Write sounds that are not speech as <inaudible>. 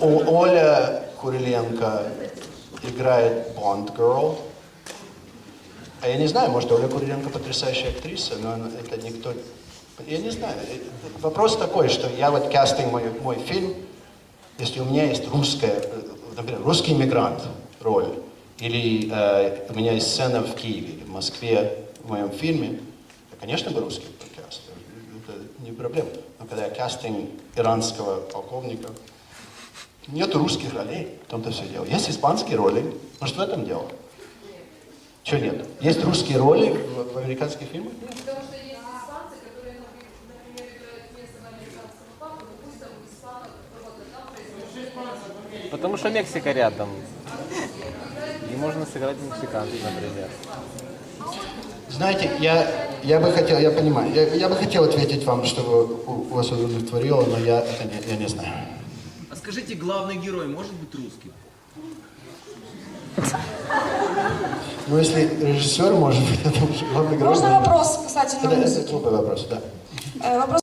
Оля Куриленко играет Bond Girl. А я не знаю, может, Оля Куриленко потрясающая актриса, но это никто... Я не знаю. Э, Вопрос такой, что я вот кастинг мой, мой фильм, если у меня есть русская, э, например, русский мигрант роль, или э, у меня есть сцена в Киеве, в Москве в моем фильме, я, конечно, бы русский не проблема. Но когда я кастинг иранского полковника, нет русских ролей, в том-то все дело. Есть испанские роли, может, в этом дело? Чего нет? Есть русские роли в, в американских фильмах? Нет. Потому что есть испанцы, которые, например, играют местного американского папу, допустим, испанок, вот там происходит. Потому что Мексика рядом. И можно сыграть мексиканцев, например. Знаете, я, я бы хотел, я понимаю, я, я бы хотел ответить вам, что вы- у, у вас удовлетворило, но я это не, я не знаю. А скажите, главный герой может быть русским? Ну, если режиссер может быть, <laughs> это уже главный герой. Можно вопрос касательно Это, это глупый вопрос, да. Э, Вопрос